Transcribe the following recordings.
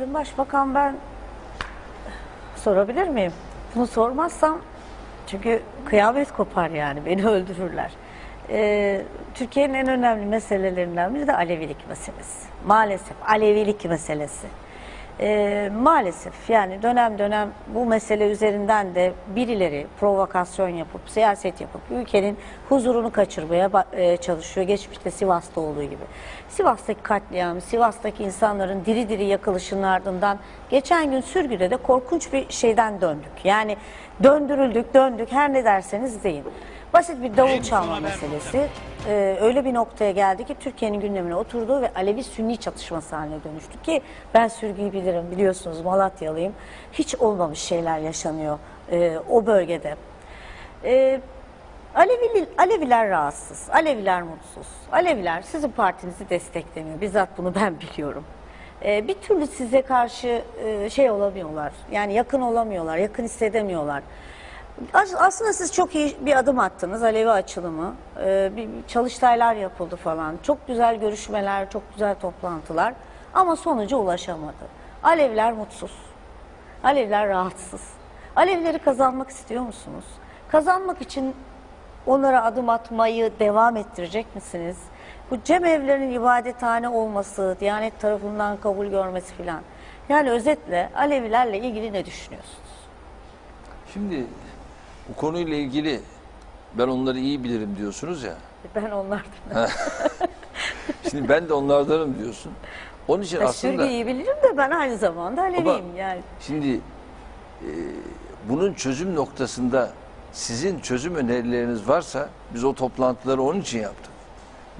Sayın Başbakan ben sorabilir miyim? Bunu sormazsam çünkü kıyamet kopar yani beni öldürürler. Ee, Türkiye'nin en önemli meselelerinden biri de Alevilik meselesi. Maalesef Alevilik meselesi. Ee, maalesef yani dönem dönem bu mesele üzerinden de birileri provokasyon yapıp siyaset yapıp ülkenin huzurunu kaçırmaya e, çalışıyor. Geçmişte Sivas'ta olduğu gibi. Sivas'taki katliam, Sivas'taki insanların diri diri yakılışının ardından geçen gün sürgüde de korkunç bir şeyden döndük. Yani döndürüldük, döndük her ne derseniz deyin. Basit bir davul çalma meselesi e, öyle bir noktaya geldi ki Türkiye'nin gündemine oturdu ve Alevi-Sünni çatışması haline dönüştü ki ben sürgüyü bilirim biliyorsunuz Malatyalıyım. Hiç olmamış şeyler yaşanıyor e, o bölgede. E, Alevili, Aleviler rahatsız, Aleviler mutsuz. Aleviler sizin partinizi desteklemiyor. Bizzat bunu ben biliyorum. E, bir türlü size karşı e, şey olamıyorlar. Yani yakın olamıyorlar, yakın hissedemiyorlar. As- Aslında siz çok iyi bir adım attınız Alevi açılımı. Ee, bir bir çalıştaylar yapıldı falan. Çok güzel görüşmeler, çok güzel toplantılar. Ama sonuca ulaşamadı. Alevler mutsuz. Alevler rahatsız. Alevleri kazanmak istiyor musunuz? Kazanmak için onlara adım atmayı devam ettirecek misiniz? Bu cemevlerinin ibadethane olması, Diyanet tarafından kabul görmesi filan. Yani özetle Alevilerle ilgili ne düşünüyorsunuz? Şimdi bu konuyla ilgili ben onları iyi bilirim diyorsunuz ya. Ben onlardan. Şimdi ben de onlardanım diyorsun. Onun için Ya aslında Sürgüyü bilirim de ben aynı zamanda Aleviyim yani. şimdi e, bunun çözüm noktasında sizin çözüm önerileriniz varsa biz o toplantıları onun için yaptık.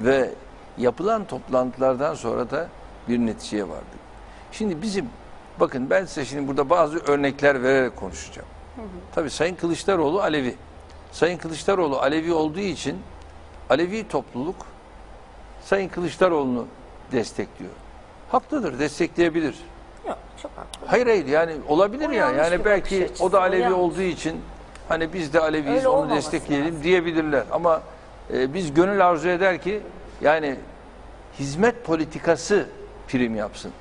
Ve yapılan toplantılardan sonra da bir neticeye vardık. Şimdi bizim bakın ben size şimdi burada bazı örnekler vererek konuşacağım. Tabii Sayın Kılıçdaroğlu Alevi. Sayın Kılıçdaroğlu Alevi olduğu için Alevi topluluk Sayın Kılıçdaroğlu'nu destekliyor. Haklıdır, destekleyebilir. Yok çok haklı. Hayır hayır yani olabilir O ya. Yani belki açısı, o da o Alevi yanlış. olduğu için hani biz de Aleviyiz Öyle onu destekleyelim lazım. diyebilirler. Ama e, biz gönül arzu eder ki yani hizmet politikası prim yapsın.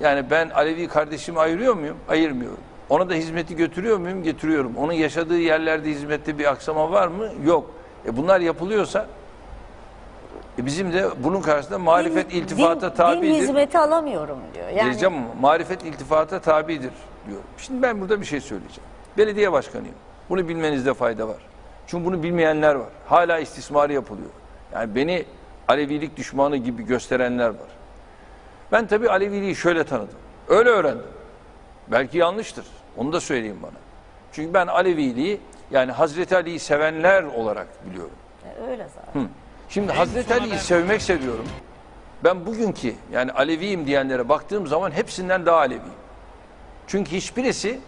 Yani ben Alevi kardeşimi ayırıyor muyum? Ayırmıyorum. Ona da hizmeti götürüyor muyum? Getiriyorum. Onun yaşadığı yerlerde hizmette bir aksama var mı? Yok. E bunlar yapılıyorsa e bizim de bunun karşısında marifet Din- iltifata din, tabidir. Din hizmeti alamıyorum diyor. Yani Diyeceğim marifet iltifata tabidir diyorum. Şimdi ben burada bir şey söyleyeceğim. Belediye başkanıyım. Bunu bilmenizde fayda var. Çünkü bunu bilmeyenler var. Hala istismarı yapılıyor. Yani beni Alevilik düşmanı gibi gösterenler var. Ben tabii Aleviliği şöyle tanıdım. Öyle öğrendim. Belki yanlıştır. Onu da söyleyeyim bana. Çünkü ben Aleviliği yani Hazreti Ali'yi sevenler olarak biliyorum. öyle zaten. Şimdi Hazreti Ali'yi sevmek seviyorum. Ben bugünkü yani Aleviyim diyenlere baktığım zaman hepsinden daha Aleviyim. Çünkü hiçbirisi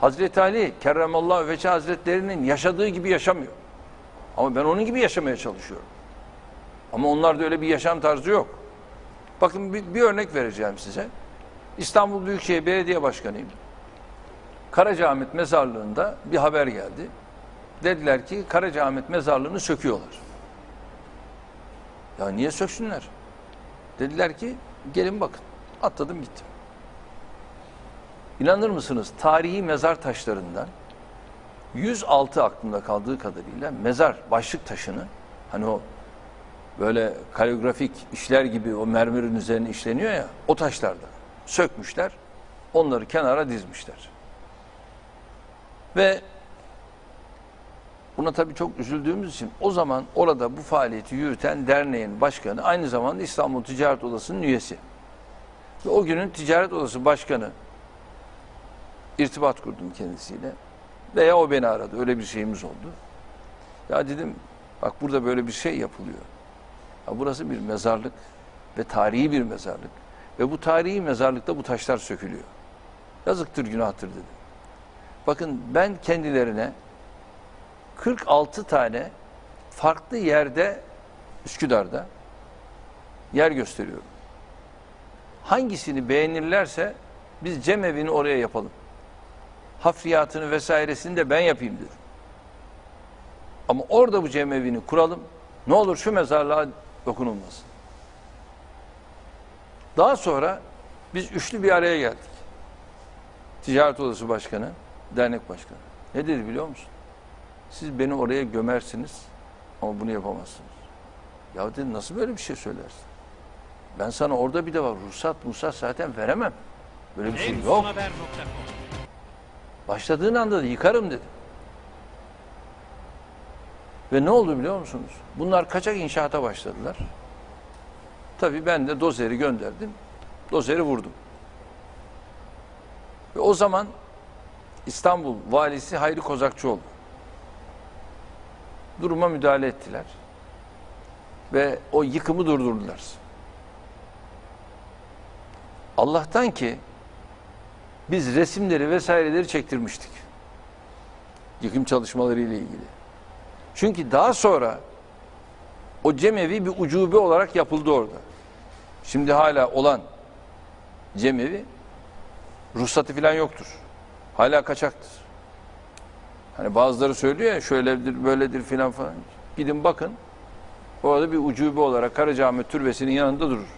Hazreti Ali Kerremallahu Veçe Hazretlerinin yaşadığı gibi yaşamıyor. Ama ben onun gibi yaşamaya çalışıyorum. Ama onlarda öyle bir yaşam tarzı yok. Bakın bir, bir örnek vereceğim size. İstanbul Büyükşehir Belediye Başkanıyım. Karacaahmet Mezarlığı'nda bir haber geldi. Dediler ki Karacaahmet Mezarlığı'nı söküyorlar. Ya niye söksünler? Dediler ki gelin bakın. Atladım gittim. İnanır mısınız tarihi mezar taşlarından 106 aklımda kaldığı kadarıyla mezar başlık taşını hani o böyle kaligrafik işler gibi o mermerin üzerine işleniyor ya o taşlardan sökmüşler onları kenara dizmişler. Ve Buna tabii çok üzüldüğümüz için o zaman orada bu faaliyeti yürüten derneğin başkanı aynı zamanda İstanbul Ticaret Odası'nın üyesi. Ve o günün Ticaret Odası başkanı irtibat kurdum kendisiyle. Veya o beni aradı. Öyle bir şeyimiz oldu. Ya dedim bak burada böyle bir şey yapılıyor. Ya burası bir mezarlık ve tarihi bir mezarlık. Ve bu tarihi mezarlıkta bu taşlar sökülüyor. Yazıktır günahtır dedim. Bakın ben kendilerine 46 tane farklı yerde Üsküdar'da yer gösteriyorum. Hangisini beğenirlerse biz cemevini oraya yapalım. Hafriyatını vesairesini de ben yapayım dedim. Ama orada bu cemevini kuralım. Ne olur şu mezarlığa dokunulmasın. Daha sonra Biz üçlü bir araya geldik. Ticaret Odası Başkanı, dernek başkanı. Ne dedi biliyor musun? Siz beni oraya gömersiniz ama bunu yapamazsınız. Ya dedi nasıl böyle bir şey söylersin? Ben sana orada bir de var ruhsat ruhsat zaten veremem. Böyle bir şey yok. Başladığın anda da yıkarım dedi. Ve ne oldu biliyor musunuz? Bunlar kaçak inşaata başladılar. Tabii ben de dozeri gönderdim. Dozeri vurdum. Ve o zaman İstanbul valisi Hayri Kozakçıoğlu duruma müdahale ettiler. Ve o yıkımı durdurdular. Allah'tan ki biz resimleri vesaireleri çektirmiştik. Yıkım çalışmaları ile ilgili. Çünkü daha sonra o cemevi bir ucube olarak yapıldı orada. Şimdi hala olan cemevi ruhsatı falan yoktur. Hala kaçaktır. Hani bazıları söylüyor ya şöyledir böyledir filan falan. Gidin bakın. Orada bir ucube olarak Karacaahmet Türbesi'nin yanında durur.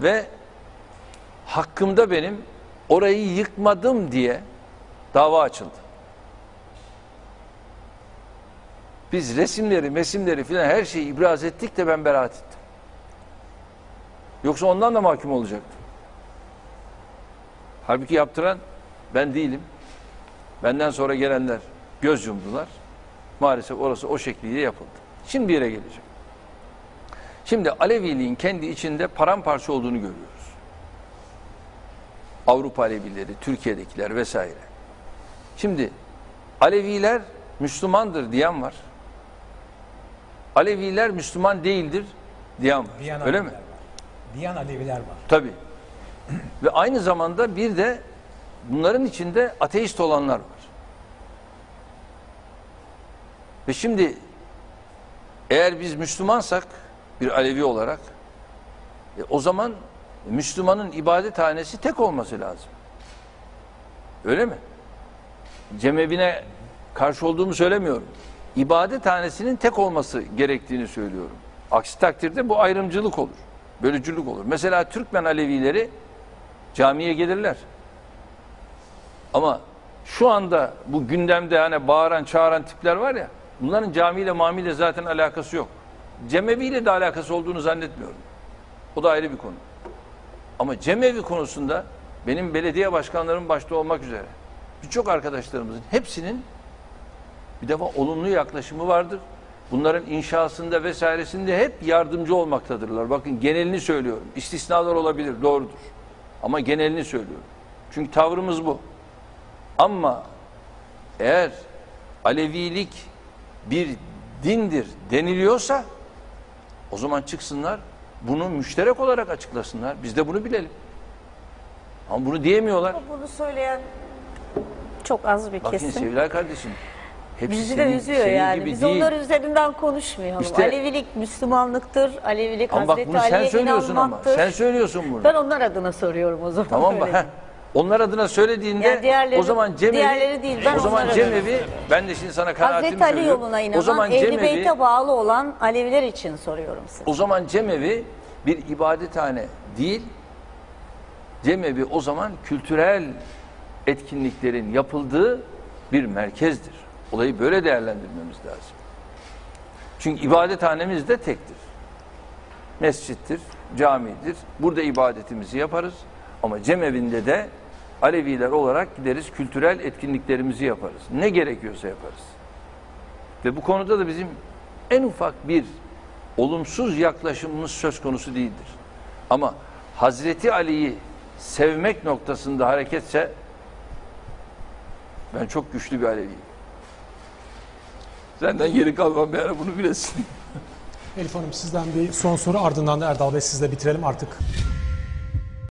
Ve hakkımda benim orayı yıkmadım diye dava açıldı. Biz resimleri, mesimleri filan her şeyi ibraz ettik de ben beraat ettim. Yoksa ondan da mahkum olacaktım. Halbuki yaptıran ben değilim. Benden sonra gelenler göz yumdular. Maalesef orası o şekliyle yapıldı. Şimdi bir yere geleceğim. Şimdi Aleviliğin kendi içinde paramparça olduğunu görüyoruz. Avrupa Alevileri, Türkiye'dekiler vesaire. Şimdi Aleviler Müslümandır diyen var. Aleviler Müslüman değildir diyen var. Öyle mi? Diyen Aleviler var. Tabii. Ve aynı zamanda bir de bunların içinde ateist olanlar var. Ve şimdi eğer biz Müslümansak bir Alevi olarak e, o zaman Müslümanın ibadethanesi tek olması lazım. Öyle mi? Cemevine karşı olduğumu söylemiyorum. İbadethanesinin tek olması gerektiğini söylüyorum. Aksi takdirde bu ayrımcılık olur. Bölücülük olur. Mesela Türkmen Alevileri camiye gelirler. Ama şu anda bu gündemde hani bağıran çağıran tipler var ya bunların camiyle mamiyle zaten alakası yok. Cemeviyle de alakası olduğunu zannetmiyorum. O da ayrı bir konu. Ama cemevi konusunda benim belediye başkanlarım başta olmak üzere birçok arkadaşlarımızın hepsinin bir defa olumlu yaklaşımı vardır. Bunların inşasında vesairesinde hep yardımcı olmaktadırlar. Bakın genelini söylüyorum. İstisnalar olabilir, doğrudur. Ama genelini söylüyorum. Çünkü tavrımız bu. Ama eğer Alevilik bir dindir deniliyorsa o zaman çıksınlar bunu müşterek olarak açıklasınlar. Biz de bunu bilelim. Ama bunu diyemiyorlar. Ama bunu söyleyen çok az bir Bakın kesim. Sevilay kardeşim. Hepsi Bizi de senin- üzüyor senin yani. gibi Biz değil. onlar üzerinden konuşmayalım. İşte- Alevilik Müslümanlıktır. Alevilik Ama bak Hazreti bunu sen Ali'ye söylüyorsun ama. inanmaktır. Sen söylüyorsun bunu. Ben onlar adına soruyorum o zaman. Tamam mı? Öyle. Heh. Onlar adına söylediğinde Yani diğerleri- o zaman Cemevi diğerleri değil, ben o zaman onlar Cemevi ben de şimdi sana kanaatimi Hazreti Ali söylüyorum. yoluna inanan, o zaman Ehli Cemevi Beyt'e bağlı olan Aleviler için soruyorum size. o zaman Cemevi bir ibadethane değil. Cemevi o zaman kültürel etkinliklerin yapıldığı bir merkezdir. Olayı böyle değerlendirmemiz lazım. Çünkü ibadethanemiz de tektir. Mescittir, camidir. Burada ibadetimizi yaparız. Ama cemevinde de Aleviler olarak gideriz, kültürel etkinliklerimizi yaparız. Ne gerekiyorsa yaparız. Ve bu konuda da bizim en ufak bir olumsuz yaklaşımımız söz konusu değildir. Ama Hazreti Ali'yi sevmek noktasında hareketse ben çok güçlü bir Aleviyim. Senden geri kalmam bir ara bunu bilesin. Elif Hanım sizden bir son soru ardından da Erdal Bey sizle bitirelim artık.